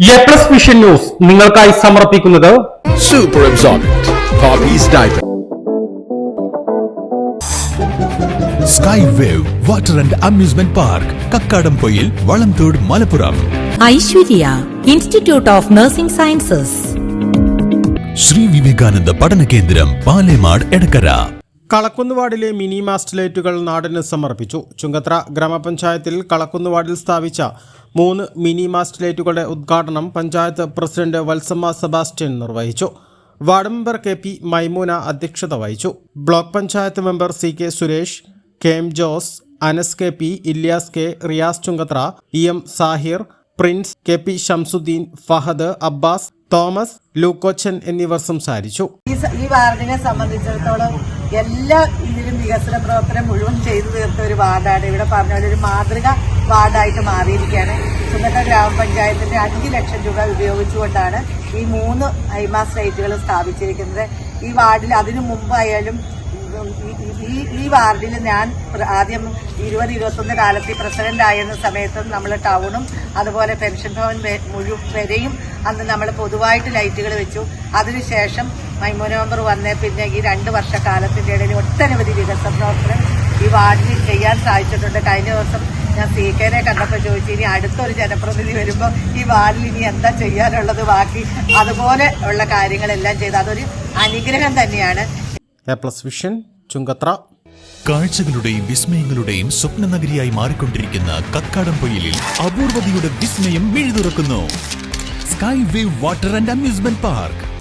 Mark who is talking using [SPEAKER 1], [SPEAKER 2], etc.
[SPEAKER 1] A Plus vision news നിങ്ങൾക്കായി സമർപ്പിക്കുന്നത്
[SPEAKER 2] super absorbent.
[SPEAKER 3] Sky Wave Water and Amusement Park Kakkadampoyil Valamthode Malappuram
[SPEAKER 4] Aishwarya Institute of Nursing Sciences
[SPEAKER 3] Sree Vivekananda Padana Kendram Palemad Edakkara
[SPEAKER 5] കളക്കുന്നുവാടിലെ mini മാസ്റ്റലേറ്റുകൾ നാടിന് സമർപ്പിച്ചു. ചുങ്കത്ര ഗ്രാമപഞ്ചായത്തിൽ കളക്കുന്നുവാടിൽ സ്ഥാപിച്ച മൂന്ന് mini മാസ്റ്റലേറ്റുകളുടെ ഉദ്ഘാടനം പഞ്ചായത്ത് പ്രസിഡന്റ് വത്സമ്മ സെബാസ്റ്റ്യൻ നിർവഹിച്ചു. Ward member K P Maimoona അധ്യക്ഷത വഹിച്ചു. Block panchayat member C K Suresh K M Jose Anas K P Ilyas K Riyas Chungathara E M Sahir Prince K P Shamsuddin Fahad Abbas Thomas Lukochan എന്നിവർ സംസാരിച്ചു.
[SPEAKER 6] ഈ വാർഡിനെ സംബന്ധിച്ചിടത്തോളം എല്ലാ ഇതിലും വികസന പ്രവർത്തനം മുഴുവൻ ചെയ്തു തീർത്ത ഒരു വാർഡാണ്. ഇവിടെ പറഞ്ഞ പോലെ ഒരു മാതൃക വാർഡായിട്ട് മാറിയിരിക്കുകയാണ്. ചുമത്ത ഗ്രാമപഞ്ചായത്തിന്റെ അഞ്ച് ലക്ഷം രൂപ ഉപയോഗിച്ചുകൊണ്ടാണ് ഈ മൂന്ന് ഐമാസ് ലൈറ്റുകൾ സ്ഥാപിച്ചിരിക്കുന്നത്. ഈ വാർഡിൽ അതിനു മുമ്പായാലും ഈ ഈ വാർഡിൽ ഞാൻ ആദ്യം ഇരുപത് ഇരുപത്തൊന്ന് കാലത്ത് പ്രസിഡന്റ് ആയിരുന്ന സമയത്തും നമ്മൾ ടൗണും അതുപോലെ പെൻഷൻ ഭവൻ മുഴുവൻ വരെയും അന്ന് നമ്മൾ പൊതുവായിട്ട് ലൈറ്റുകൾ വെച്ചു. അതിനുശേഷം മൈമൂന മെമ്പർ വന്നേ പിന്നെ ഈ രണ്ട് വർഷക്കാലത്തിന്റെ ഇടയിൽ ഒട്ടനവധി വികസന പ്രവർത്തനം ഈ വാർഡിൽ ചെയ്യാൻ സാധിച്ചിട്ടുണ്ട്. കഴിഞ്ഞ ദിവസം ഞാൻ സി കെനെ കണ്ടപ്പോൾ ചോദിച്ചു ഇനി അടുത്തൊരു ജനപ്രതിനിധി വരുമ്പോൾ ഈ വാർഡിൽ ഇനി എന്താ ചെയ്യാനുള്ളത്? ബാക്കി അതുപോലെ ഉള്ള കാര്യങ്ങളെല്ലാം ചെയ്ത് അതൊരു അനുഗ്രഹം തന്നെയാണ്.
[SPEAKER 5] A Plus Vision Chungathara.
[SPEAKER 3] കാഴ്ചകളുടെയും വിസ്മയങ്ങളുടെയും സ്വപ്ന നഗരിയായി മാറിക്കൊണ്ടിരിക്കുന്ന കക്കാടം പൊയിലിൽ അപൂർവതയുടെ വിസ്മയം മിഴുതുറക്കുന്നു. Sky Wave Water and Amusement Park.